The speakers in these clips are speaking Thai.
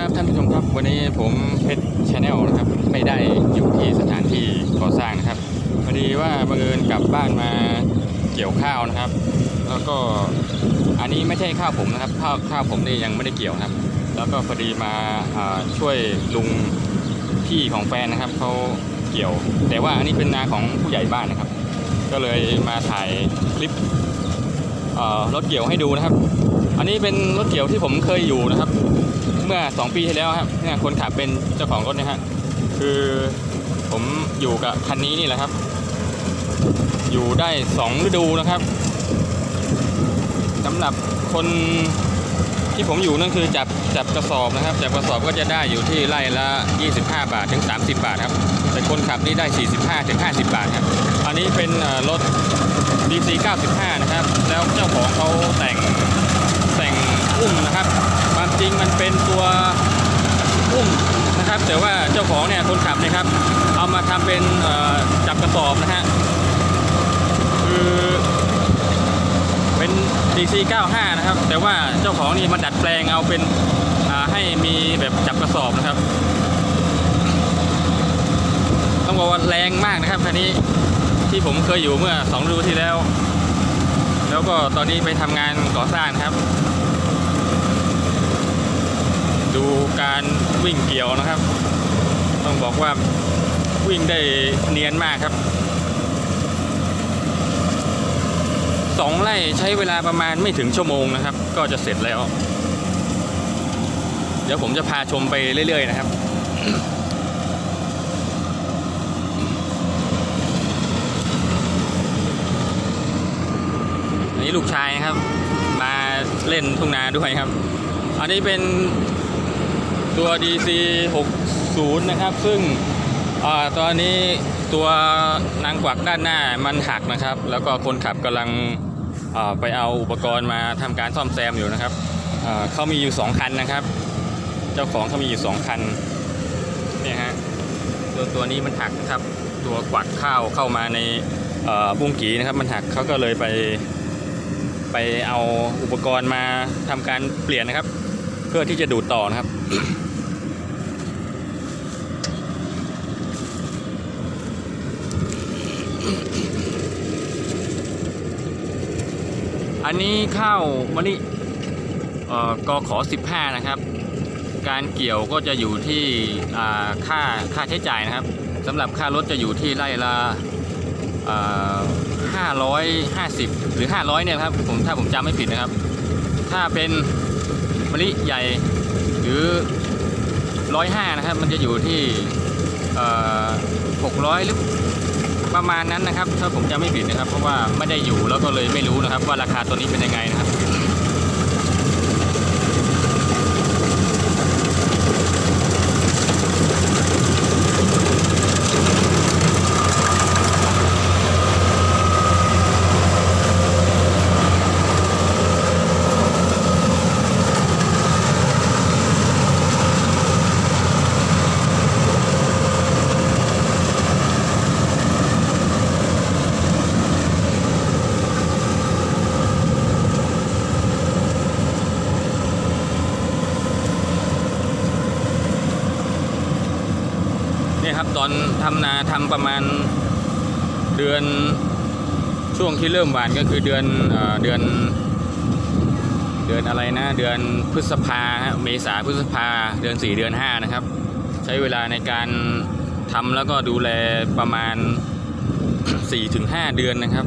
ครับท่านผู้ชมครับ วันนี้ผมเพชรชาแนลนะครับ ไม่ได้อยู่ที่สถานที่ก่อสร้างนะครับพอดีว่าบังเอิญกลับบ้านมาเกี่ยวข้าวนะครับ แล้วก็อันนี้ไม่ใช่ข้าวผมนะครับข้าวข้าวผมนี่ยังไม่ได้เกี่ยวครับ แล้วก็พอดีมาช่วยลุงพี่ของแฟนนะครับเขาเกี่ยว แต่ว่าอันนี้เป็นนาของผู้ใหญ่บ้านนะครับ ก็เลยมาถ่ายคลิปรถเกี่ยวให้ดูนะครับ อันนี้เป็นรถเกี่ยวที่ผมเคยอยู่นะครับ มื่อ 2 ปีที่แล้วครับเนี่ยคนขับเป็นเจ้าของรถนะฮะคือผมอยู่กับคันนี้นี่แหละครับ อยู่ได้ 2 ฤดูนะครับสำหรับคนที่ผมอยู่นั่นคือจับจับกระสอบนะครับ จับกระสอบก็จะได้อยู่ที่ไร่ละ 25 บาทถึง 30 บาทครับ แต่คนขับนี่ได้ 45ถึง50 บาทครับ อันนี้เป็นเอ่อรถ DC 95 นะครับ แล้วเจ้าของเขาแต่งอุ้มนะครับ ความจริงมันเป็นตัวอุ้มนะครับ แต่ว่าเจ้า ของเนี่ยคนขับนะครับ เอามาทำเป็นจับกระสอบนะฮะคือเป็น DC 95 นะครับ แต่ว่าเจ้าของนี่มาดัดแปลงเอาเป็นให้มีแบบจับกระสอบนะครับ ต้องบอกว่าแรงมากนะครับคันนี้ที่ผมเคยอยู่เมื่อ2ฤดูที่แล้ว แล้วก็ตอนนี้ไปทำงานก่อสร้างครับ ดูการวิ่งเกี่ยวนะครับ ต้องบอกว่าวิ่งได้เนียนมากครับสองไร่ใช้เวลาประมาณไม่ถึงชั่วโมงนะครับ ก็จะเสร็จแล้ว เดี๋ยวผมจะพาชมไปเรื่อย ๆ นะครับอันนี้ลูกชายนะครับ มาเล่นทุ่งนาด้วยครับ อันนี้เป็นตัว DC 60 นะครับ ซึ่งอตอนนี้ตัวนางกวักด้านหน้ามันหักนะครับ แล้วก็คนขับกำลังไปเอาอุปกรณ์มาทำการซ่อมแซมอยู่นะครับเขามีอยู่ 2 คันนะครับ เจ้าของเขามีอยู่ 2 คันเนี่ยฮะตัวตัวนี้มันหักนะครับ ตัวกวักข้าวเข้ามาในบุ้งกีนะครับ มันหักเขาก็เลยไปไปเอาอุปกรณ์มาทำการเปลี่ยนนะครับ เพื่อที่จะดูดต่อนะครับ อันนี้ข้าวมะลิเอ่อกขอ 15 นะครับ การเกี่ยวก็จะอยู่ที่ค่าค่าใช้จ่ายนะครับสำหรับค่ารถจะอยู่ที่ไร่ละอ่า550 หรือ 500 เนี่ยครับผมถ้าผมจำไม่ผิดนะครับ ถ้าเป็นมะลิใหญ่หรือ 105 นะครับ มันจะอยู่ที่เอ่อ600 หรือ ประมาณนั้นนะครับ ถ้าผมจะไม่ผิดนะครับ เพราะว่าไม่ได้อยู่แล้วก็เลยไม่รู้นะครับ ว่าราคาตัวนี้เป็นยังไงนะครับ เนี่ยครับตอนทำนาทำประมาณเดือนช่วงที่เริ่มหวานก็คือเดือนเอเดือน เดือนอะไรนะ เดือนพฤษภาเมษาพฤษภาเดือน 4 เดือน5นะครับ ใช้เวลาในการทำแล้วก็ดูแลประมาณ 4-5 เดือนนะครับ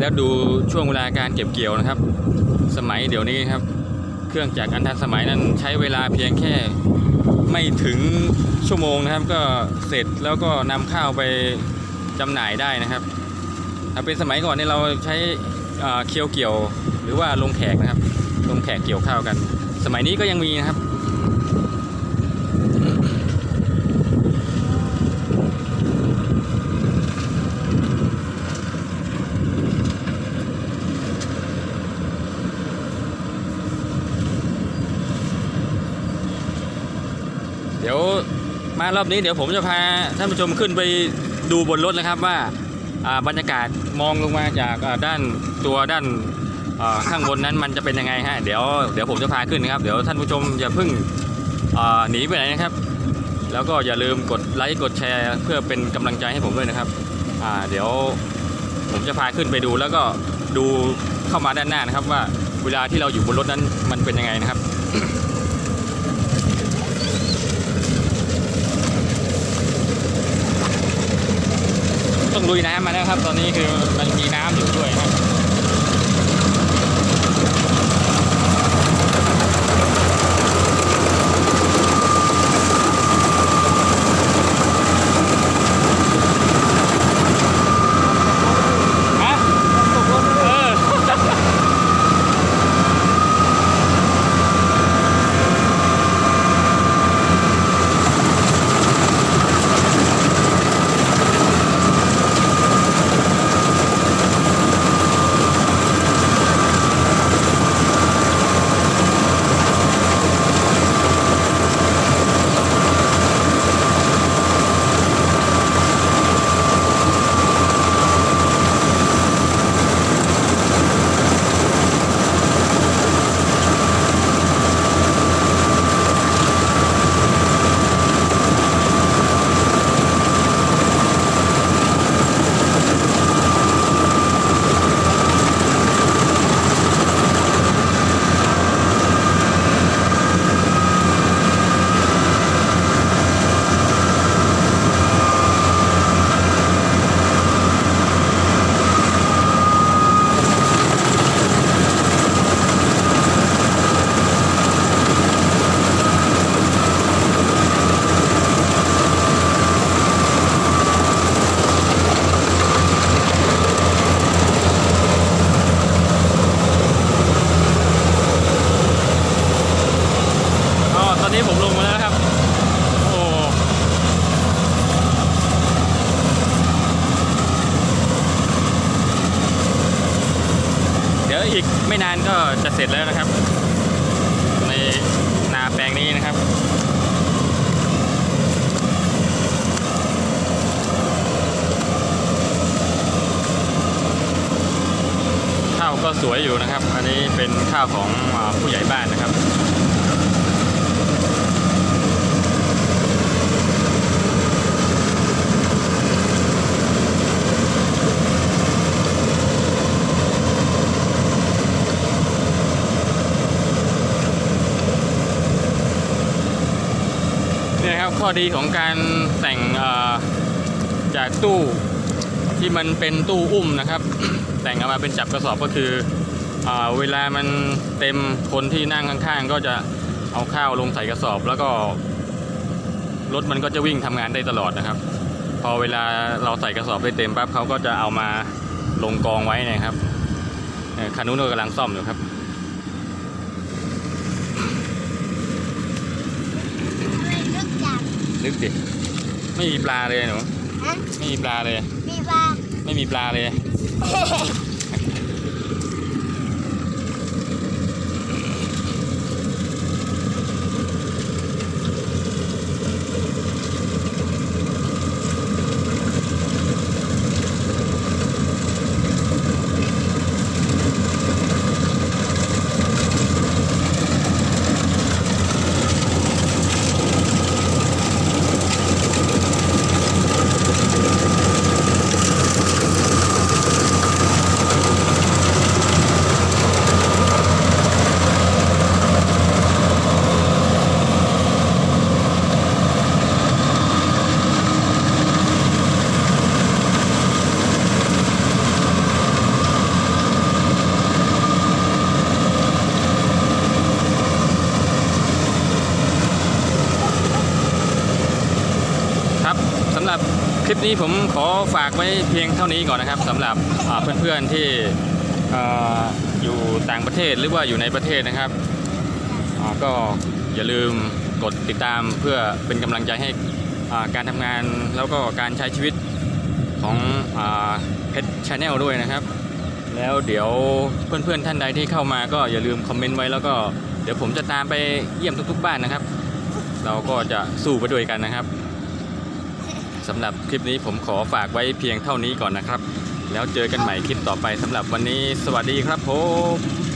แล้วดูช่วงเวลาการเก็บเกี่ยวนะครับ สมัยเดี๋ยวนี้ครับ เครื่องจักรอันทันสมัยนั้นใช้เวลาเพียงแค่ ไม่ถึงชั่วโมงนะครับ ก็เสร็จแล้วก็นำข้าวไปจำหน่ายได้นะครับถ้าเป็นสมัยก่อนเนี่ยเราใช้เคียวเกี่ยว หรือว่าลงแขกนะครับลงแขกเกี่ยวข้าวกัน สมัยนี้ก็ยังมีนะครับ ดี๋ยวมารอบนี้เดี๋ยวผมจะพาท่านผู้ชมขึ้นไปดูบนรถนะครับว่าบรรยากาศมองลงมาจากด้านตัวด้านข้างบนนั้นมันจะเป็นยังไงฮะเดี๋ยวเดี๋ยวผมจะพาขึ้นนะครับ เดี๋ยวท่านผู้ชมอย่าเพิ่งหนีไปไหนนะครับ แล้วก็อย่าลืมกดไลค์กดแชร์เพื่อเป็นกำลังใจให้ผมด้วยนะครับเดี๋ยวผมจะพาขึ้นไปดูแล้วก็ดูเข้ามาด้านหน้านะครับว่าเวลาที่เราอยู่บนรถนั้นมันเป็นยังไงนะครับ ต้องลุยน้ำมาแล้วครับ ตอนนี้คือมันมีน้ำอยู่ด้วยครับ อีกไม่นานก็จะเสร็จแล้วนะครับ ในนาแปลงนี้นะครับข้าวก็สวยอยู่นะครับ อันนี้เป็นข้าวของผู้ใหญ่บ้านนะครับ นี่นะครับข้ อดีของการแต่งจากตู้ที่มันเป็นตู้อุ้มนะครับ แต่งออกมาเป็นจับกระสอบก็คือเอเวลามันเต็มคนที่นั่งข้างๆ ก็จะเอาข้าวลงใส่กระสอบ แล้วก็รถมันก็จะวิ่งทำงานได้ตลอดนะครับ พอเวลาเราใส่กระสอบได้เต็มปั๊บเขาก็จะเอามาลงกองไว้นะครับคันนู้นกำลังซ่อมอยู่ครับ ทำไมลึกจัง นึกดิไม่มีปลาเลยหนูฮะไม่มีปลาเลย มีปลา ไม่มีปลาเลย นี้ผมขอฝากไว้เพียงเท่านี้ก่อนนะครับสำหรับเพื่อนๆที่อยู่ต่างประเทศหรือว่าอยู่ในประเทศนะครับก็อย่าลืมกดติดตามเพื่อเป็นกำลังใจให้การทำงานแล้วก็การใช้ชีวิตของเพชรชาแนลด้วยนะครับ แล้วเดี๋ยวเพื่อนๆท่านใดที่เข้ามาก็อย่าลืมคอมเมนต์ไว้แล้วก็เดี๋ยวผมจะตามไปเยี่ยมทุกๆบ้านนะครับ เราก็จะสู้ไปด้วยกันนะครับ สำหรับคลิปนี้ผมขอฝากไว้เพียงเท่านี้ก่อนนะครับ แล้วเจอกันใหม่คลิปต่อไปสำหรับวันนี้ สวัสดีครับผม